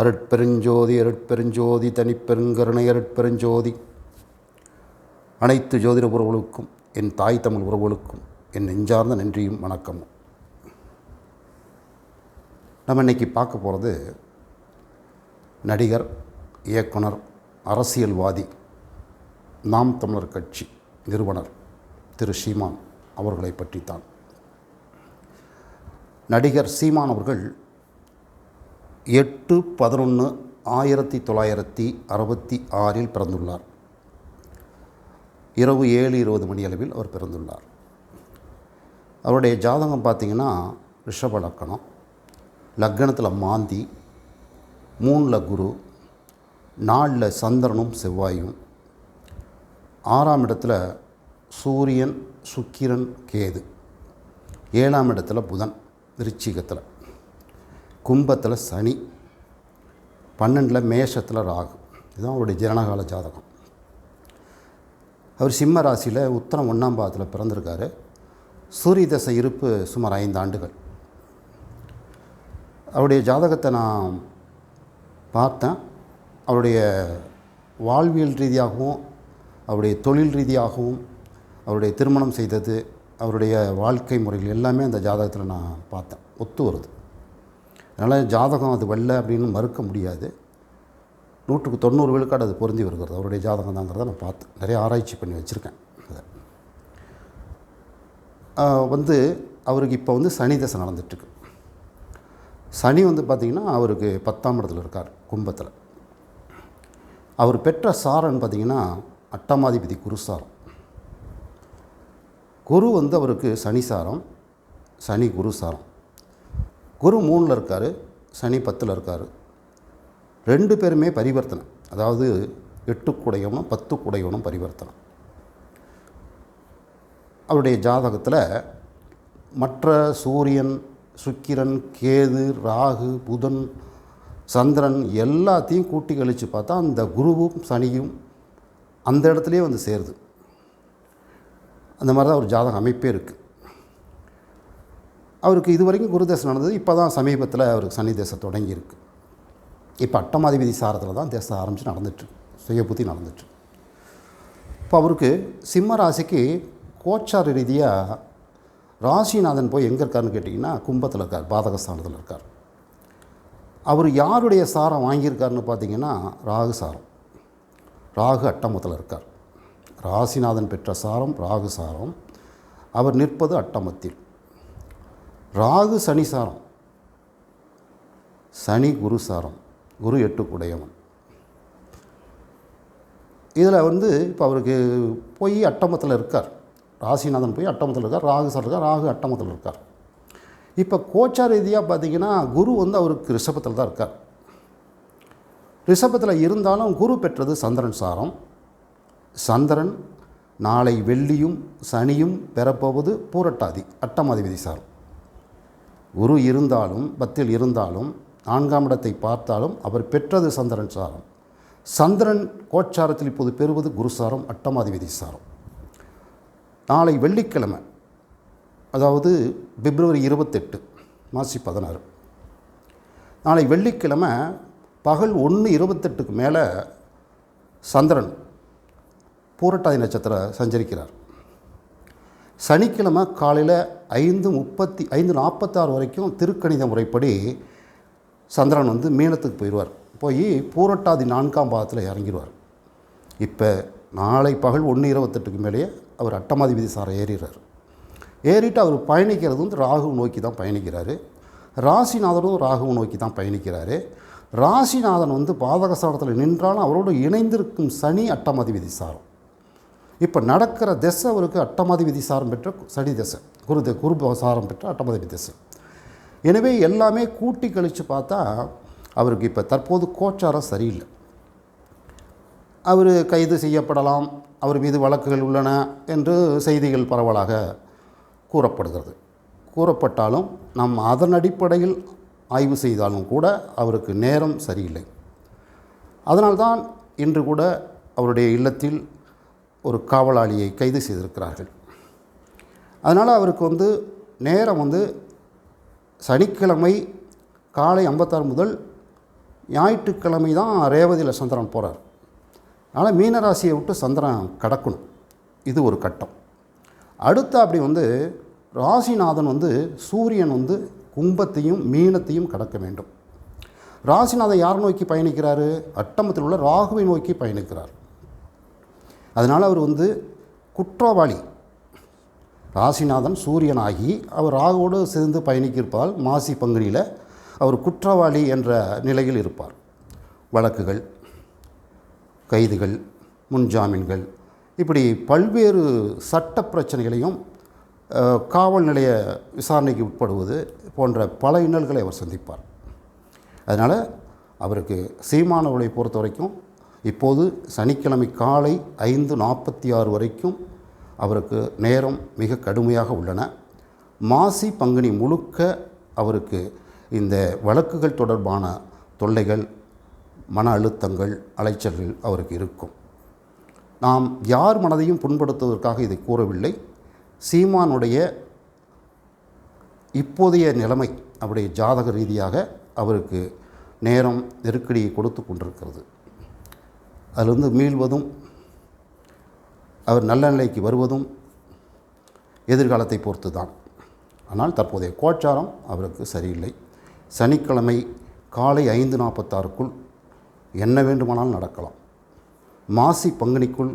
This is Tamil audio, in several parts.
அருட்பெருஞ்சோதி அருட்பெருஞ்சோதி தனிப்பெருங்கருணை அருட்பெருஞ்சோதி. அனைத்து ஜோதிட உறவுகளுக்கும் என் தாய் தமிழ் உறவுகளுக்கும் என் நெஞ்சார்ந்த நன்றியும் வணக்கமும். நம்ம இன்னைக்கு பார்க்க போகிறது நடிகர் இயக்குனர் அரசியல்வாதி நாம் தமிழர் கட்சி நிறுவனர் திரு சீமான் அவர்களை பற்றித்தான். நடிகர் சீமான் அவர்கள் எட்டு பதினொன்று ஆயிரத்தி தொள்ளாயிரத்தி அறுபத்தி ஆறில் பிறந்துள்ளார். இரவு ஏழு இருபது மணி அளவில் அவர் பிறந்துள்ளார். அவருடைய ஜாதகம் பார்த்திங்கன்னா ரிஷப லக்கணம் லக்கணத்தில் மாந்தி மூணில் குரு நாலில் சந்திரனும் செவ்வாயும் ஆறாம் இடத்துல சூரியன் சுக்கிரன் கேது ஏழாம் இடத்துல புதன் விருச்சிகத்தில். கும்பத்தில் சனி பன்னெண்டில் மேஷத்தில் ராகு. இதுதான் அவருடைய ஜனகால ஜாதகம். அவர் சிம்ம ராசியில் உத்தரம் ஒன்றாம் பாதத்தில் பிறந்திருக்காரு. சூரிய தசை இருப்பு சுமார் ஐந்து ஆண்டுகள். அவருடைய ஜாதகத்தை நான் பார்த்தேன். அவருடைய வாழ்வியல் ரீதியாகவும் அவருடைய தொழில் ரீதியாகவும் அவருடைய திருமணம் செய்தது அவருடைய வாழ்க்கை முறைகள் எல்லாமே அந்த ஜாதகத்தில் நான் பார்த்தேன். ஒத்து வருது. அதனால் ஜாதகம் அது வெள்ளை அப்படின்னு மறுக்க முடியாது. நூற்றுக்கு தொண்ணூறு விழுக்காடு அது பொருந்தி வருகிறது. அவருடைய ஜாதகம் தாங்கிறத நான் பார்த்து நிறைய ஆராய்ச்சி பண்ணி வச்சுருக்கேன். அதை. வந்து அவருக்கு இப்போ வந்து சனி தசை நடந்துட்டுருக்கு. சனி வந்து பார்த்திங்கன்னா அவருக்கு பத்தாம் இடத்துல இருக்கார் கும்பத்தில். அவர் பெற்ற சாரன்னு பார்த்திங்கன்னா அட்டமாதிபதி குருசாரம் குரு வந்து அவருக்கு சனி சாரம் சனி குரு சாரம். குரு மூணில் இருக்கார் சனி பத்தில் இருக்கார். ரெண்டு பேருமே பரிவர்த்தனை. அதாவது எட்டு குடையவனும் பத்து குடையவனும் பரிவர்த்தனை. அவருடைய ஜாதகத்தில் மற்ற சூரியன் சுக்கிரன் கேது ராகு புதன் சந்திரன் எல்லாத்தையும் கூட்டி கழித்து பார்த்தா அந்த குருவும் சனியும் அந்த இடத்துலையே வந்து சேருது. அந்த மாதிரி தான் ஒரு ஜாதக அமைப்பே இருக்குது அவருக்கு இது வரைக்கும் குருதேசம் நடந்தது. இப்போ தான் சமீபத்தில் அவருக்கு சனி தேசம் தொடங்கியிருக்கு. இப்போ அட்டமாதிபதி சாரத்தில் தான் தேசம் ஆரம்பித்து நடந்துட்டு சுய புத்தி நடந்துட்டு இப்போ அவருக்கு சிம்ம ராசிக்கு கோச்சார ரீதியாக ராசிநாதன் போய் எங்கே இருக்காருன்னு கேட்டிங்கன்னா கும்பத்தில் இருக்கார் பாதகஸ்தானத்தில் இருக்கார். அவர் யாருடைய சாரம் வாங்கியிருக்காருன்னு பார்த்தீங்கன்னா ராகு சாரம். ராகு அட்டமத்தில் இருக்கார். ராசிநாதன் பெற்ற சாரம் ராகு சாரம். அவர் நிற்பது அட்டமத்தில். ராகு சனி சாரம். சனி குரு சாரம். குரு எட்டுக்குடையவன் இதில் வந்து இப்போ அவருக்கு போய் அட்டமத்தில் இருக்கார். ராசிநாதன் போய் அட்டமத்தில் இருக்கார். ராகு சார் இருக்கார். ராகு அட்டமத்தில் இருக்கார். இப்போ கோச்சார ரீதியாக பார்த்தீங்கன்னா குரு வந்து அவருக்கு ரிஷபத்தில் தான் இருக்கார். ரிஷபத்தில் இருந்தாலும் குரு பெற்றது சந்திரன் சாரம். சந்திரன் நாளை வெள்ளியும் சனியும் பெறப்போவது பூரட்டாதி அட்டமாதிபதி சாரம். குரு இருந்தாலும் பத்தில் இருந்தாலும் நான்காம் இடத்தை பார்த்தாலும் அவர் பெற்றது சந்திரன் சாரம். சந்திரன் கோச்சாரத்தில் இப்போது பெறுவது குருசாரம் அட்டமாதிபதி சாரம். நாளை வெள்ளிக்கிழமை அதாவது பிப்ரவரி இருபத்தெட்டு மாசி பதினாறு. நாளை வெள்ளிக்கிழமை பகல் ஒன்று இருபத்தெட்டுக்கு மேலே சந்திரன் பூரட்டாதி நட்சத்திரம் சஞ்சரிக்கிறார். சனிக்கிழமை காலையில் ஐந்து முப்பத்தி ஐந்து நாற்பத்தாறு வரைக்கும் திருக்கணித முறைப்படி சந்திரன் வந்து மீனத்துக்கு போயிடுவார். போய் பூரட்டாதி நான்காம் பாதத்தில் இறங்கிடுவார். இப்போ நாளை பகல் ஒன்று இருபத்தெட்டுக்கு மேலேயே அவர் அட்டமாதிபதி சாரை ஏறிடுறார். ஏறிட்டு அவர் பயணிக்கிறது வந்து ராகு நோக்கி தான் பயணிக்கிறாரு. ராசிநாதனும் ராகுவை நோக்கி தான் பயணிக்கிறாரு. ராசிநாதன் வந்து பாதகசாரத்தில் நின்றாலும் அவரோடு இணைந்திருக்கும் சனி அட்டமாதிபதி சாரம். இப்போ நடக்கிற திசை அவருக்கு அட்டமாதிபதி சாரம் பெற்ற சனி திசை. குரு குரு சாரம் பெற்ற அட்டமாதிபதி திசை. எனவே எல்லாமே கூட்டி கழித்து பார்த்தா அவருக்கு இப்போ தற்போது கோச்சாரம் சரியில்லை. அவர் கைது செய்யப்படலாம் அவர் மீது வழக்குகள் உள்ளன என்று செய்திகள் பரவலாக கூறப்படுகிறது. கூறப்பட்டாலும் நாம் அதன் அடிப்படையில் ஆய்வு செய்தாலும் கூட அவருக்கு நேரம் சரியில்லை. அதனால்தான் இன்று கூட அவருடைய இல்லத்தில் ஒரு காவலாளியை கைது செய்திருக்கிறார்கள். அதனால் அவருக்கு வந்து நேரம் வந்து சனிக்கிழமை காலை ஐம்பத்தாறு முதல் ஞாயிற்றுக்கிழமை தான் ரேவதியில் சந்திரன் போகிறார் அதனால் மீனராசியை விட்டு சந்திரன் கடக்கணும். இது ஒரு கட்டம். அடுத்து அப்படி வந்து ராசிநாதன் வந்து சூரியன் வந்து கும்பத்தையும் மீனத்தையும் கடக்க வேண்டும். ராசிநாதன் யார் நோக்கி பயணிக்கிறாரு? அட்டமத்தில் உள்ள ராகுவை நோக்கி பயணிக்கிறார். அதனால் அவர் வந்து குற்றவாளி. ராசிநாதன் சூரியனாகி அவர் ராகுவோடு சேர்ந்து பயணிக்கிருப்பால் மாசி பங்குனியில் அவர் குற்றவாளி என்ற நிலையில் இருப்பார். வழக்குகள் கைதுகள் முன்ஜாமீன்கள் இப்படி பல்வேறு சட்ட பிரச்சனைகளையும் காவல் நிலைய விசாரணைக்கு உட்படுவது போன்ற பல இன்னல்களை அவர் சந்திப்பார். அதனால் அவருக்கு சீமானவர்களை பொறுத்த வரைக்கும் இப்போது சனிக்கிழமை காலை ஐந்து நாற்பத்தி ஆறு வரைக்கும் அவருக்கு நேரம் மிக கடுமையாக உள்ளன. மாசி பங்குனி முழுக்க அவருக்கு இந்த வழக்குகள் தொடர்பான தொல்லைகள் மன அழுத்தங்கள் அலைச்சல்கள் அவருக்கு இருக்கும். நாம் யார் மனதையும் புண்படுத்துவதற்காக இதை கூறவில்லை. சீமானுடைய இப்போதைய நிலைமை அவருடைய ஜாதக ரீதியாக அவருக்கு நேரம் நெருக்கடியை கொடுத்து கொண்டிருக்கிறது. அதிலிருந்து மீள்வதும் அவர் நல்ல நிலைக்கு வருவதும் எதிர்காலத்தை பொறுத்து தான் ஆனால் தற்போதைய கோச்சாரம் அவருக்கு சரியில்லை. சனிக்கிழமை காலை ஐந்து நாற்பத்தாறுக்குள் என்ன வேண்டுமானாலும் நடக்கலாம். மாசி பங்குனிக்குள்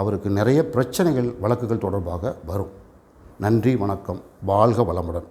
அவருக்கு நிறைய பிரச்சனைகள் வழக்குகள் தொடர்பாக வரும். நன்றி வணக்கம். வாழ்க வளமுடன்.